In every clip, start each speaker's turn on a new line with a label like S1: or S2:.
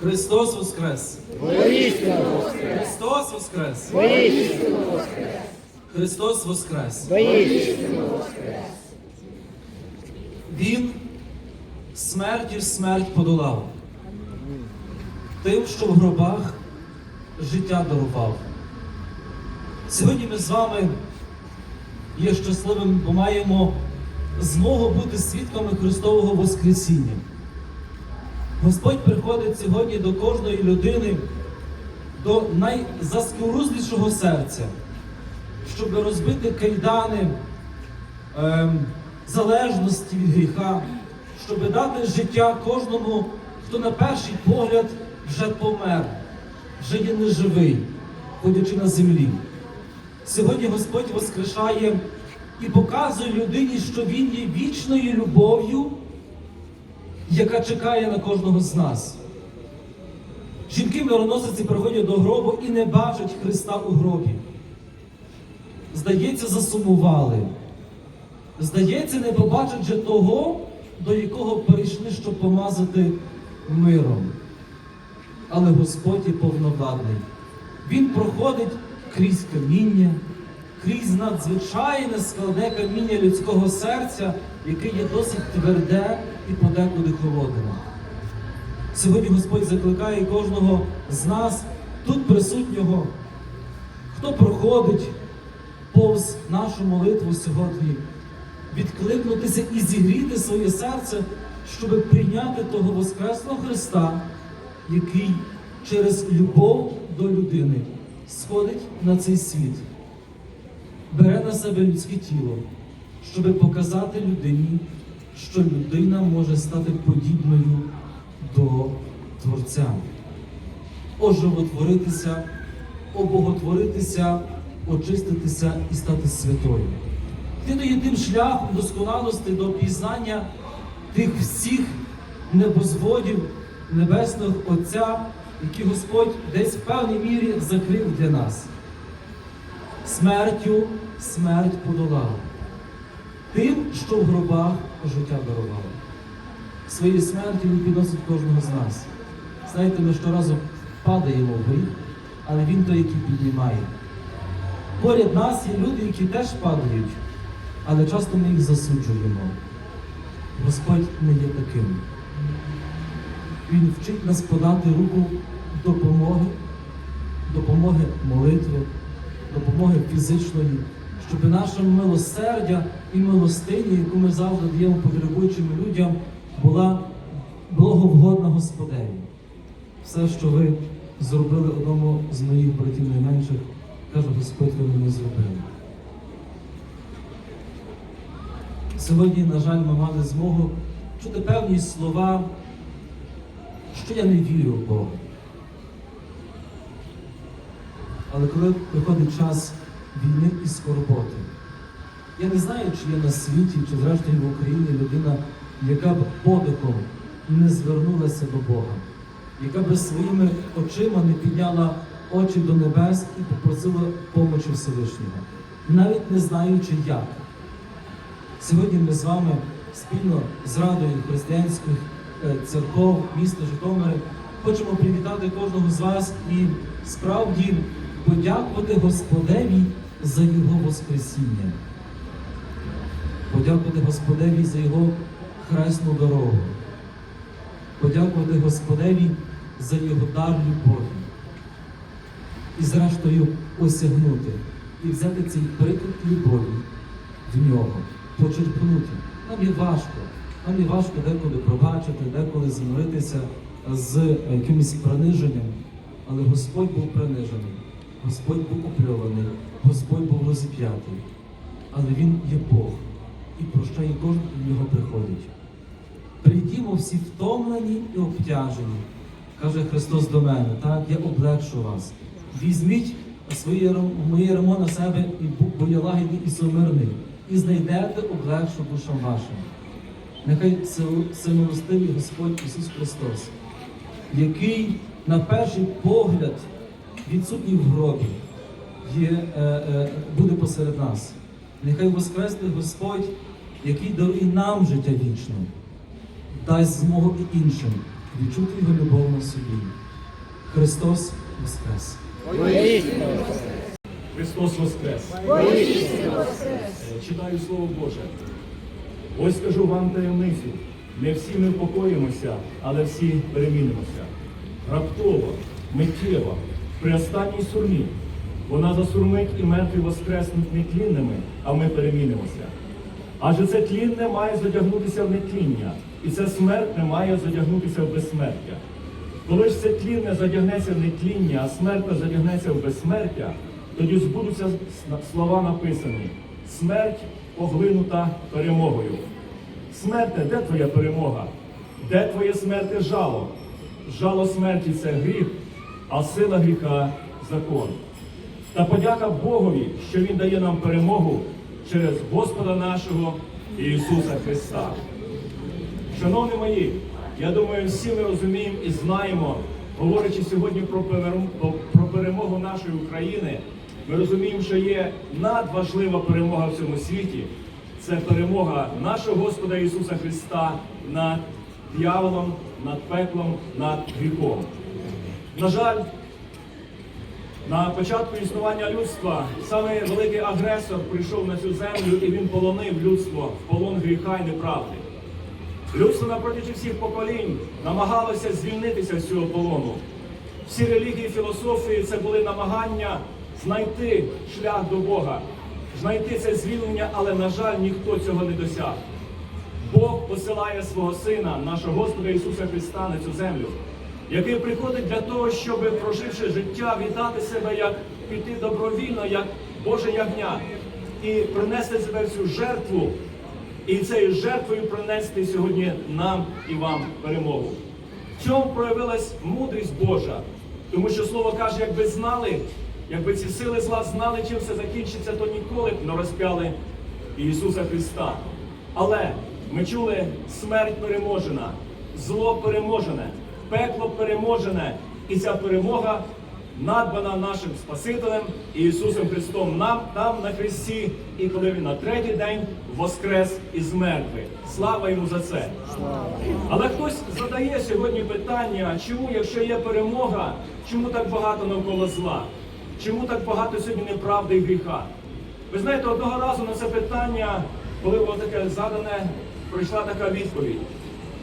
S1: Христос Воскрес! Христос Воскрес! Христос Воскрес! Він смертю смерть подолав. Тим, що в гробах життя дарував. Сьогодні ми з вами є щасливим, бо маємо змогу бути свідками Христового Воскресіння. Господь приходить сьогодні до кожної людини, до найзаскорузлішого серця, щоб розбити кайдани ем, залежності від гріха, щоб дати життя кожному, хто на перший погляд вже помер, вже є неживий, ходячи на землі. Сьогодні Господь воскрешає і показує людині, що Він є вічною любов'ю, яка чекає на кожного з нас. Жінки мироносиці приходять до гробу і не бачать Христа у гробі. Здається, засумували. Здається, не побачать вже того, до якого прийшли, щоб помазати миром. Але Господь є повновладний. Він проходить крізь каміння, крізь надзвичайне складне каміння людського серця, яке є досить тверде і подекуди холодне. Сьогодні Господь закликає кожного з нас, тут присутнього, хто проходить повз нашу молитву сьогодні, відкликнутися і зігріти своє серце, щоб прийняти того Воскресного Христа, який через любов до людини сходить на цей світ, бере на себе людське тіло, щоб показати людині, що людина може стати подібною до Творця, оживотворитися, обоготворитися, очиститися і стати святою. Ти дає тим шляхом досконалості до пізнання тих всіх небозводів Небесного Отця, які Господь десь в певній мірі закрив для нас. Смертю смерть подолав. Тим, що в гробах життя дарував. Своєю смертю Він підносить кожного з нас. Знаєте, ми щоразу падаємо в гріх, але Він той, який піднімає. Поряд нас є люди, які теж падають, але часто ми їх засуджуємо. Господь не є таким. Він вчить нас подати руку допомоги, допомоги молитви, допомоги фізичної, щоб наше милосердя і милостиня, яку ми завжди даємо потребуючим людям, була благовгодна Господеві. Все, що ви зробили одному з моїх братів найменших, каже Господь, ви мені зробили. Сьогодні, на жаль, ми мали змогу чути певні слова, що я не вірю в Бога. Але коли приходить час війни і скорботи, я не знаю, чи є на світі, чи зрештою в Україні людина, яка б подихом не звернулася до Бога, яка б своїми очима не підняла очі до небес і попросила помочі Всевишнього, навіть не знаючи як. Сьогодні ми з вами спільно з Радою християнських е, церков міста Житомири хочемо привітати кожного з вас і справді подякувати Господеві за Його Воскресіння. Подякувати Господеві за Його хресну дорогу. Подякувати Господеві за Його дар любові. І зрештою осягнути і взяти цей приклад любові в нього, почерпнути. Нам є важко. Нам є важко деколи пробачити, деколи змиритися з якимось приниженням. Але Господь був принижений, Господь був опльований, Господь був розіп'ятий. Але Він є Бог і прощає кожен, до нього приходить. Прийдімо всі втомлені і обтяжені, каже Христос до мене, так, я облегшу вас. Візьміть своє, моє рамо на себе, і бо лагідний і сумирний, і знайдете облегшу душам вашим. Нехай всемилостивий Господь Ісус Христос, який на перший погляд відсутній в гробі, є, е, е, буде посеред нас. Нехай Воскресний Господь, який дарує нам життя вічне, дасть змогу і іншим відчути Його любов на собі. Христос Воскрес!
S2: Воістину
S3: Христос Воскрес!
S2: Воістину
S3: Читаю Слово Боже. Ось скажу вам таємницю. Не всі ми впокоїмося, але всі перемінимося. Раптово, миттєво, при останній сурмі. Вона засурмить і мертві воскреснуть нетлінними, а ми перемінимося. Адже це тлінне має задягнутися в нетління, і це смертне має задягнутися в безсмертя. Коли ж це тлінне задягнеться в нетління, а смертне задягнеться в безсмертя, тоді збудуться слова написані: смерть поглинута перемогою. Смерте, де твоя перемога? Де твоє смерте жало? Жало смерті це гріх, а сила гріха закон. Та подяка Богові, що Він дає нам перемогу через Господа нашого Ісуса Христа. Шановні мої, я думаю, всі ми розуміємо і знаємо, говорячи сьогодні про перем- про- про перемогу нашої України, ми розуміємо, що є надважлива перемога в цьому світі. Це перемога нашого Господа Ісуса Христа над дьяволом, над пеклом, над гріхом. На жаль, на початку існування людства саме великий агресор прийшов на цю землю і він полонив людство в полон гріха і неправди. Людство на всіх поколінь намагалося звільнитися з цього полону. Всі релігії і філософії це були намагання знайти шлях до Бога, знайти це звільнення, але, на жаль, ніхто цього не досяг. Бог посилає свого Сина, нашого Господа Ісуса Христа, на цю землю, який приходить для того, щоб, проживши життя, віддати себе як піти добровільно, як Боже ягня, і принести себе в цю жертву, і цією жертвою принести сьогодні нам і вам перемогу. В цьому проявилась мудрість Божа, тому що слово каже, якби знали, якби ці сили зла знали, чим все закінчиться, то ніколи б не розп'яли Ісуса Христа. Але ми чули смерть переможена, зло переможене, пекло переможене, і ця перемога надбана нашим Спасителем Ісусом Христом нам там на Христі, і коли Він на третій день воскрес із мертвих. Слава йому за це! Але хтось задає сьогодні питання, чому, якщо є перемога, чому так багато навколо зла? Чому так багато сьогодні неправди і гріха? Ви знаєте, одного разу на це питання, коли було таке задане, прийшла така відповідь.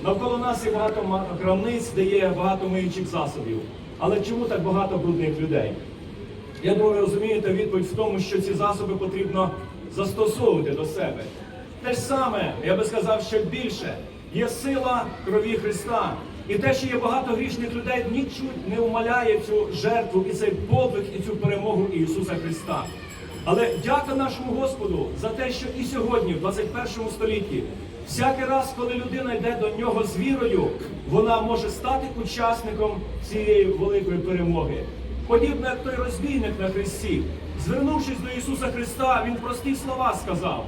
S3: Навколо нас є багато крамниць, де є багато миючих засобів. Але чому так багато брудних людей? Я думаю, розумієте відповідь в тому, що ці засоби потрібно застосовувати до себе. Те ж саме, я би сказав, ще більше, є сила крові Христа. І те, що є багато грішних людей, нічуть не умаляє цю жертву і цей подвиг, і цю перемогу Ісуса Христа. Але дяка нашому Господу за те, що і сьогодні, в 21 столітті, всякий раз, коли людина йде до нього з вірою, вона може стати учасником цієї великої перемоги. Подібно як той розбійник на хресті, звернувшись до Ісуса Христа, він прості слова сказав.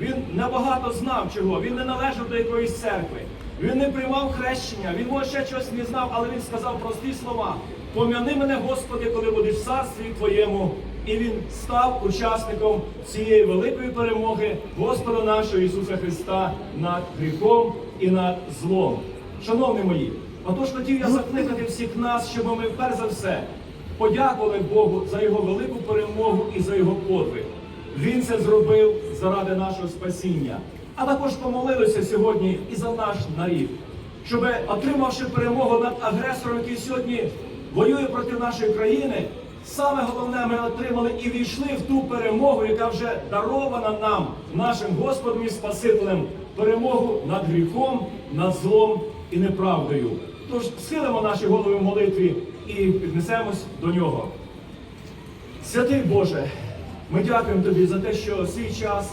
S3: Він набагато знав чого, він не належав до якоїсь церкви, він не приймав хрещення, він може ще щось не знав, але він сказав прості слова. Пом'яни мене, Господи, коли будеш в царстві Твоєму. І він став учасником цієї великої перемоги Господа нашого Ісуса Христа над гріхом і над злом. Шановні мої, отож хотів я закликати всіх нас, щоб ми перш за все подякували Богу за його велику перемогу і за його подвиг. Він це зробив заради нашого спасіння. А також помолилися сьогодні і за наш нарід, щоб, отримавши перемогу над агресором, який сьогодні воює проти нашої країни, саме головне, ми отримали і війшли в ту перемогу, яка вже дарована нам, нашим Господом і Спасителем, перемогу над гріхом, над злом і неправдою. Тож схилимо наші голови в молитві і піднесемось до нього. Святий Боже, ми дякуємо Тобі за те, що свій час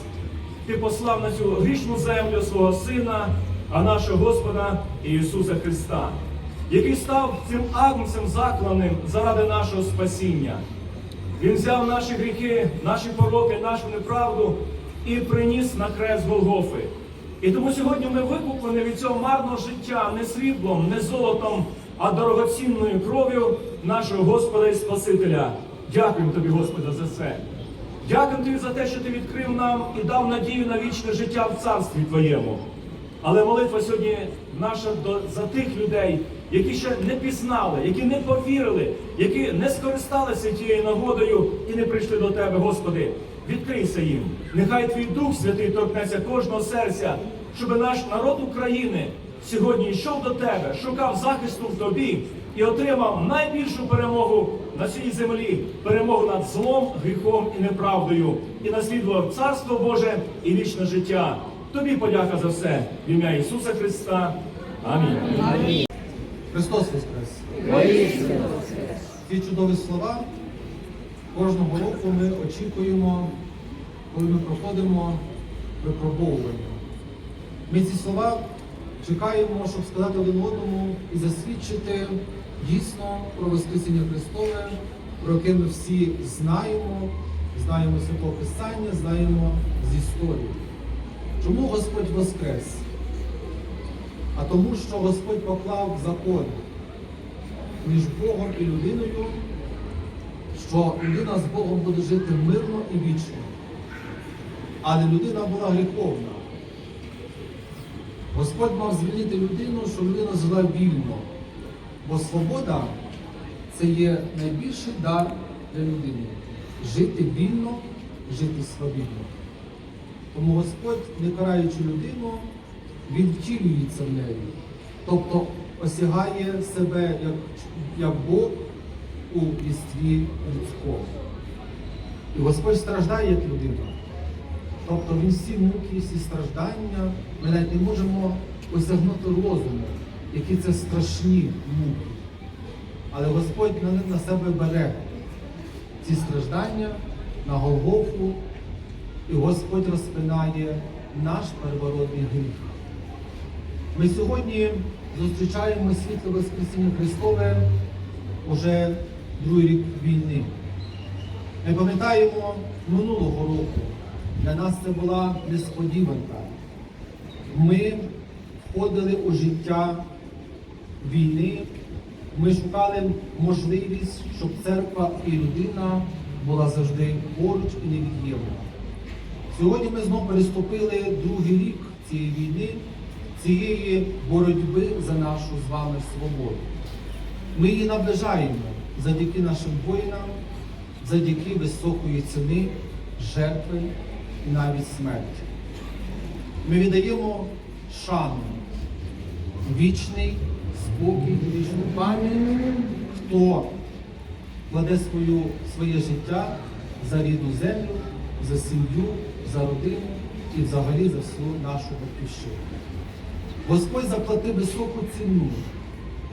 S3: Ти послав на цю грішну землю свого Сина, а нашого Господа Ісуса Христа, який став цим агнцем закланим заради нашого спасіння. Він взяв наші гріхи, наші пороки, нашу неправду і приніс на хрест Голгофи. І тому сьогодні ми викуплені від цього марного життя не сріблом, не золотом, а дорогоцінною кров'ю нашого Господа і Спасителя. Дякуємо тобі, Господи, за це. Дякуємо тобі за те, що ти відкрив нам і дав надію на вічне життя в царстві Твоєму. Але молитва сьогодні наша за тих людей, які ще не пізнали, які не повірили, які не скористалися тією нагодою і не прийшли до тебе, Господи. Відкрийся їм. Нехай твій Дух Святий торкнеться кожного серця, щоб наш народ України сьогодні йшов до тебе, шукав захисту в тобі і отримав найбільшу перемогу на цій землі, перемогу над злом, гріхом і неправдою, і наслідував Царство Боже і вічне життя. Тобі подяка за все в ім'я Ісуса Христа. Амінь.
S4: Христос Воскрес! Ці чудові слова кожного року ми очікуємо, коли ми проходимо випробовування. Ми ці слова чекаємо, щоб сказати один одному і засвідчити дійсно про Воскресіння Христове, про яке ми всі знаємо, знаємо Святого Писання, знаємо з історії. Чому Господь Воскрес? А тому, що Господь поклав закон між Богом і людиною, що людина з Богом буде жити мирно і вічно. Але людина була гріховна. Господь мав звільнити людину, щоб людина жила вільно. Бо свобода це є найбільший дар для людини. Жити вільно, жити свобідно. Тому Господь, не караючи людину, він втілюється в неї. Тобто осягає себе як, як Бог у єстві людському. І Господь страждає як людина. Тобто він всі муки, всі страждання, ми навіть не можемо осягнути розуму, які це страшні муки. Але Господь на, на себе бере ці страждання на Голгофу, і Господь розпинає наш первородний гріх. Ми сьогодні зустрічаємо світло Воскресіння Христове уже другий рік війни. Ми пам'ятаємо минулого року. Для нас це була несподіванка. Ми входили у життя війни, ми шукали можливість, щоб церква і людина була завжди поруч і невід'ємна. Сьогодні ми знову переступили другий рік цієї війни, цієї боротьби за нашу з вами свободу. Ми її наближаємо завдяки нашим воїнам, завдяки високої ціни, жертви і навіть смерті. Ми віддаємо шану, вічний спокій, вічну пам'ять, хто кладе свою, своє життя за рідну землю, за сім'ю, за родину і взагалі за всю нашу батьківщину. Господь заплатив високу ціну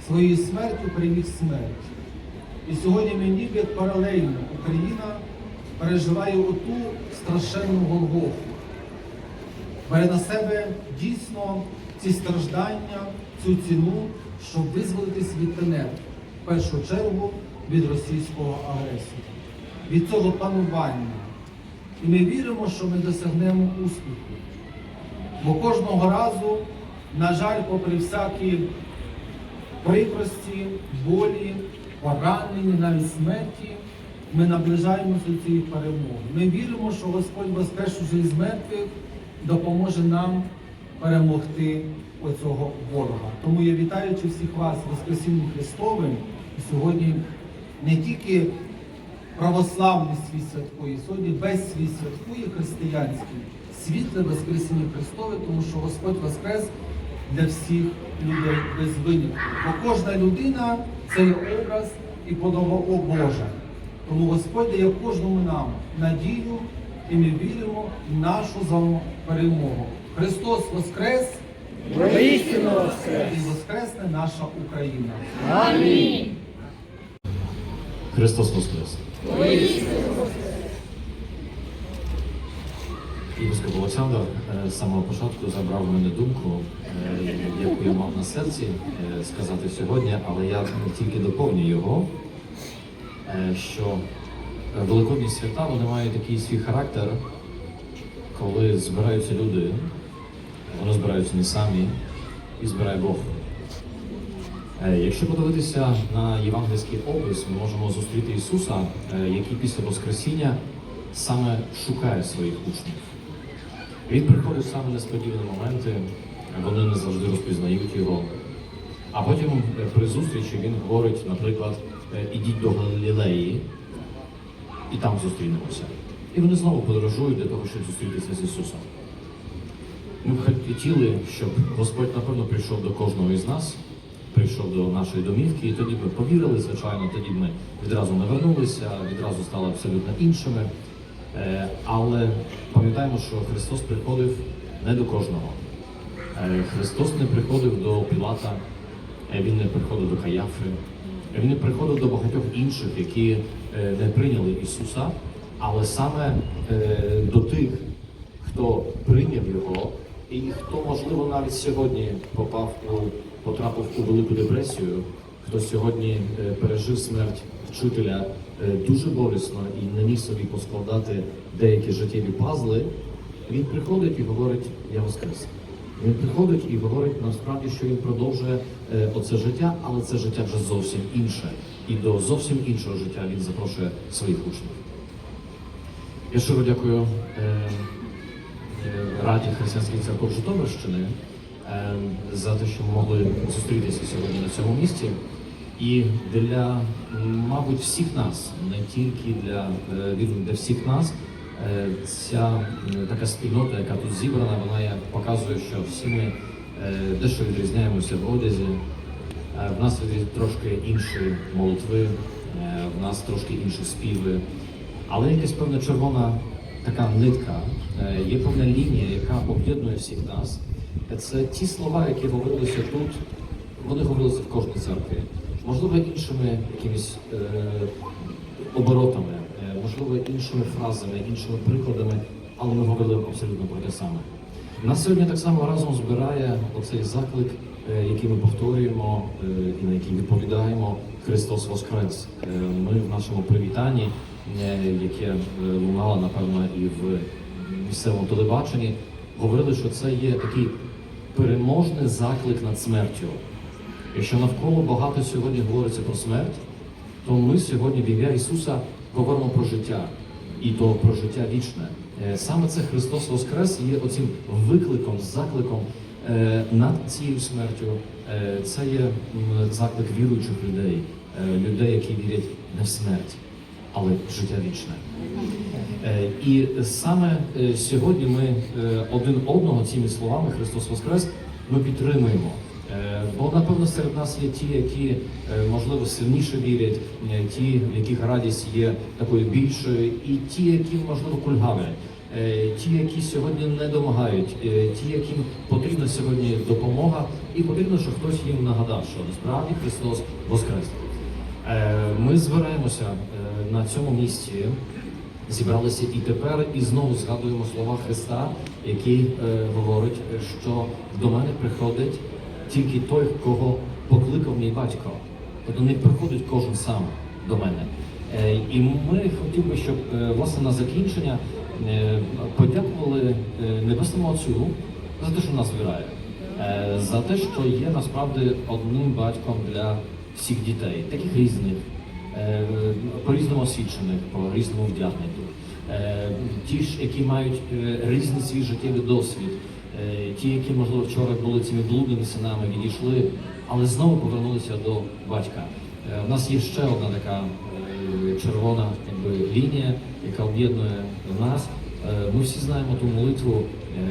S4: своєю смертю переміг смерть. І сьогодні ми ніби паралельно Україна переживає оту страшенну Голгофу. Бере на себе дійсно ці страждання, цю ціну, щоб визволитись від тенет, в першу чергу від російського агресії, від цього панування. І ми віримо, що ми досягнемо успіху. Бо кожного разу, на жаль, попри всякі прикрості, болі, поранення, навіть смерті, ми наближаємося до цієї перемоги. Ми віримо, що Господь воскрес уже із мертвих допоможе нам перемогти оцього ворога. Тому я вітаючи всіх вас Воскресінням Христовим, і сьогодні не тільки православний світ святкує, сьогодні весь світ святкує християнський світле Воскресіння Христове, тому що Господь Воскрес для всіх людей без винятку. Бо кожна людина це є образ і подоба Божа. Тому Господь дає кожному нам надію, і ми віримо в нашу вами перемогу. Христос Воскрес
S2: Воістину воскрес.
S4: і Воскресне наша Україна.
S2: Амінь.
S5: Христос Воскрес! Єпископ Олександр е, з самого початку забрав в мене думку, е, яку я мав на серці е, сказати сьогодні, але я тільки доповню його, що великодні свята вони мають такий свій характер, коли збираються люди, вони збираються не самі і збирає Бог. Якщо подивитися на євангельський опис, ми можемо зустріти Ісуса, який після Воскресіння саме шукає своїх учнів. Він приходить саме несподівані моменти, вони не завжди розпізнають його. А потім е, при зустрічі він говорить, наприклад, е, ідіть до Галілеї і там зустрінемося. І вони знову подорожують для того, щоб зустрітися з Ісусом. Ми б хотіли, щоб Господь, напевно, прийшов до кожного із нас, прийшов до нашої домівки, і тоді ми повірили, звичайно, тоді б ми відразу навернулися, відразу стали абсолютно іншими. Е, Але пам'ятаємо, що Христос приходив не до кожного. Е, Христос не приходив до Пілата, е, Він не приходив до Каяфи, Він не приходив до багатьох інших, які не прийняли Ісуса, але саме до тих, хто прийняв його, і хто, можливо, навіть сьогодні попав у потрапив у Велику депресію, хто сьогодні пережив смерть вчителя дуже болісно і не міг собі поскладати деякі життєві пазли, він приходить і говорить: Я воскрес. Він приходить і говорить насправді, що він продовжує е, оце життя, але це життя вже зовсім інше. І до зовсім іншого життя він запрошує своїх учнів. Я щиро дякую е, е, Раді Християнських церков Житомирщини е, за те, що ми могли зустрітися сьогодні на цьому місці. І для, мабуть, всіх нас, не тільки для, е, для всіх нас, е, ця така спільнота, яка тут зібрана, вона показує, що всі ми е, дещо відрізняємося в одязі. В нас трошки інші молитви, в нас трошки інші співи, але якась певна червона така нитка, є певна лінія, яка об'єднує всіх нас. Це ті слова, які говорилися тут, вони говорилися в кожній церкві. Можливо, іншими якимись е, оборотами, е, можливо, іншими фразами, іншими прикладами, але ми говорили абсолютно про те саме. Нас сьогодні так само разом збирає оцей заклик, е, який ми повторюємо е, і на який відповідаємо Христос Воскрес. Е, Ми в нашому привітанні, е, яке е, лунало, напевно, і в місцевому телебаченні, говорили, що це є такий переможний заклик над смертю. Якщо навколо багато сьогодні говориться про смерть, то ми сьогодні в ім'я Ісуса говоримо про життя і то про життя вічне. Е, Саме це Христос Воскрес є оцим викликом, закликом е, над цією смертю. Е, Це є заклик віруючих людей, людей, які вірять не в смерть, але в життя вічне. І саме сьогодні ми один одного цими словами Христос Воскрес ми підтримуємо. Е, Бо напевно серед нас є ті, які е, можливо сильніше вірять, е, ті, в яких радість є такою більшою, і ті, які можливо кульгавлять, е, ті, які сьогодні не домагають, ті, яким потрібна сьогодні допомога, і потрібно, щоб хтось їм нагадав, що насправді Христос Воскрес. Ми збираємося на цьому місці зібралися і тепер і знову згадуємо слова Христа, який говорить, що до мене приходить тільки той, кого покликав мій батько. Тобто не приходить кожен сам до мене. Е, і ми хотіли би, щоб е, власне на закінчення е, подякували Небесному Отцю за те, що нас е, за те, що є насправді одним батьком для всіх дітей, таких різних по-різному освічених, по-різному вдягнених. Ті ж, які мають різний свій життєвий досвід, ті, які, можливо, вчора були цими блудними синами, відійшли, але знову повернулися до батька. Е, У нас є ще одна така е, червона якби, лінія, яка об'єднує нас. Е, Ми всі знаємо ту молитву,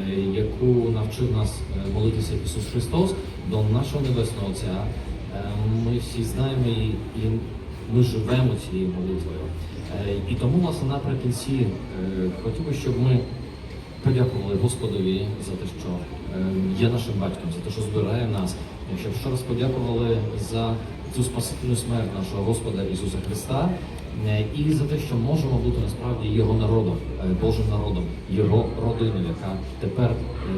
S5: е, яку навчив нас е, молитися Ісус Христос до нашого Небесного Отця. Е, Ми всі знаємо її і ми живемо цією молитвою. Е, І тому, власне, наприкінці е, хотів би, щоб ми подякували Господові за те, що е, є нашим батьком, за те, що збирає нас, щоб ще раз подякували за цю спасительну смерть нашого Господа Ісуса Христа е, і за те, що можемо бути насправді Його народом, е, Божим народом, Його родиною, яка тепер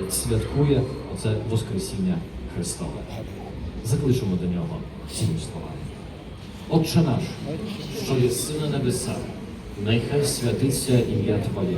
S5: святкує оце Воскресіння Христове. Закличемо до нього цими словами. Отче наш, що єси на небесах, нехай святиться ім'я Твоє,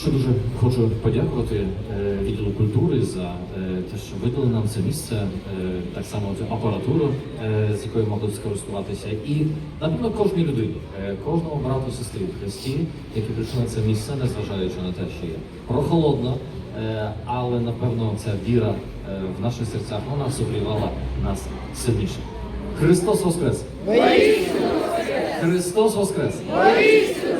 S5: Ще дуже хочу подякувати е, відділу культури за е, те, що видали нам це місце, е, так само цю апаратуру, з якою могли скористуватися, і напевно кожній людині, кожному брату сестрі в Христі, які прийшли на це місце, незважаючи на те, що є прохолодно, але напевно ця віра в наших серцях вона согрівала нас сильніше. Христос Воскрес! Христос Воскрес! Христос